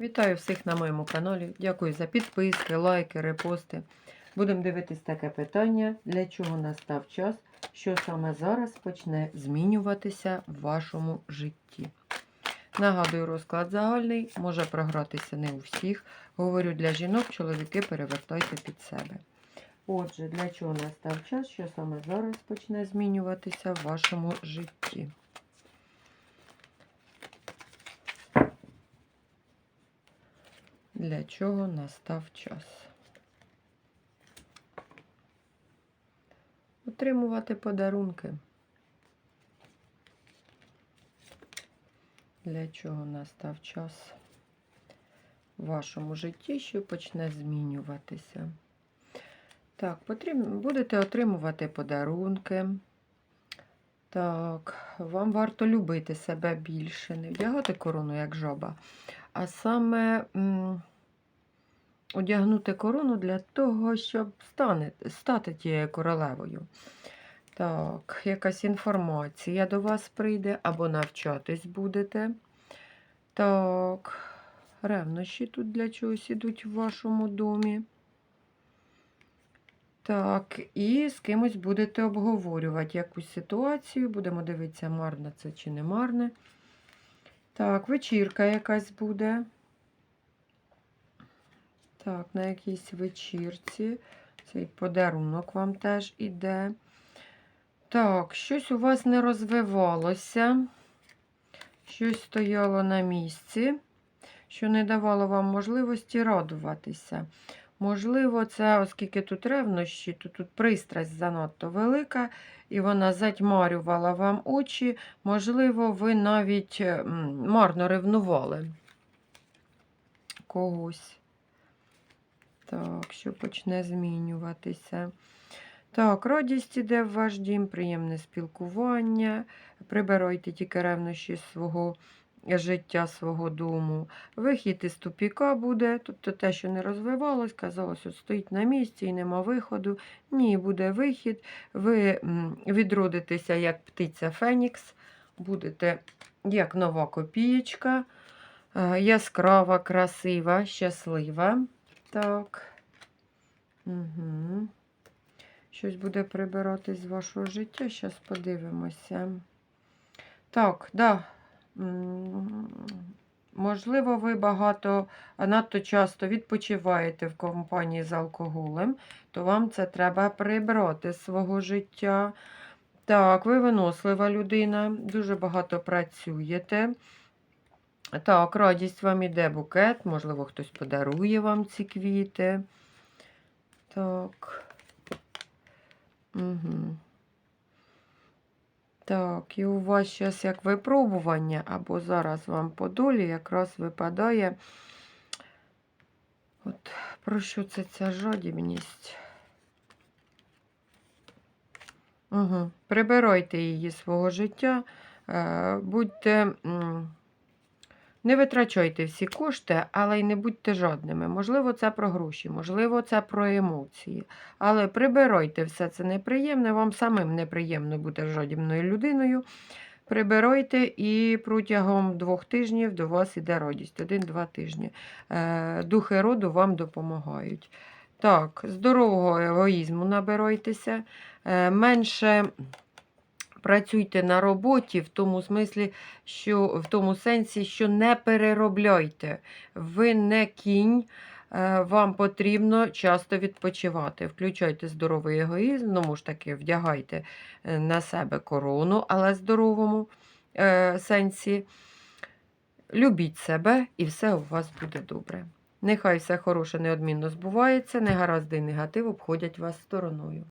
Вітаю всіх на моєму каналі. Дякую за підписки, лайки, репости. Будемо дивитись таке питання, для чого настав час, що саме зараз почне змінюватися в вашому житті. Нагадую, розклад загальний, може програтися не у всіх. Говорю для жінок, чоловіки перевертайте під себе. Отже, для чого настав час, що саме зараз почне змінюватися в вашому житті. Для чого настав час? Отримувати подарунки. Для чого настав час в вашому житті, що почне змінюватися? Так, потрібно, будете отримувати подарунки. Так, вам варто любити себе більше, не вдягати корону, як жаба, а саме м, одягнути корону для того, щоб стане, стати тією королевою. Так, якась інформація до вас прийде, або навчатись будете. Так, ревнощі тут для чогось ідуть в вашому домі. Так, і з кимось будете обговорювати якусь ситуацію. Будемо дивитися, марне це чи не марне. Так, вечірка якась буде. Так, на якійсь вечірці. Цей подарунок вам теж іде. Так, щось у вас не розвивалося. Щось стояло на місці, що не давало вам можливості радуватися. Можливо, це, оскільки тут ревнощі, то тут пристрасть занадто велика, і вона затьмарювала вам очі. Можливо, ви навіть марно ревнували когось. Так, що почне змінюватися. Так, радість іде в ваш дім, приємне спілкування. Прибирайте тільки ревнощі свого життя, свого дому. Вихід із тупіка буде, тобто те, що не розвивалось, казалось, от стоїть на місці і нема виходу. Ні, буде вихід. Ви відродитеся як птиця Фенікс, будете як нова копієчка, е, яскрава, красива, щаслива. Так. Угу. Щось буде прибиратись з вашого життя. Зараз подивимося. Так, да. Можливо, ви багато, надто часто відпочиваєте в компанії з алкоголем, то вам це треба прибрати з свого життя. Так, ви винослива людина, дуже багато працюєте. Так, радість вам іде букет, можливо, хтось подарує вам ці квіти. Так. Угу. Так, і у вас зараз як випробування, або зараз вам по долі якраз випадає. От про що це ця жадібність? Угу. Прибирайте її свого життя, е, будьте. Не витрачайте всі кошти, але й не будьте жадними. Можливо, це про гроші, можливо, це про емоції. Але прибирайте все це неприємне, вам самим неприємно бути жадібною людиною. Прибирайте і протягом двох тижнів до вас іде радість. Один-два тижні. Е, Духи роду вам допомагають. Так, здорового егоїзму набирайтеся. Е, Менше працюйте на роботі в тому смислі, що в тому сенсі, що не переробляйте. Ви не кінь. е, Вам потрібно часто відпочивати. Включайте здоровий егоїзм, ну ж таки, вдягайте е, на себе корону, але здоровому е, сенсі. Любіть себе і все у вас буде добре. Нехай все хороше неодмінно збувається, негаразди і негатив обходять вас стороною.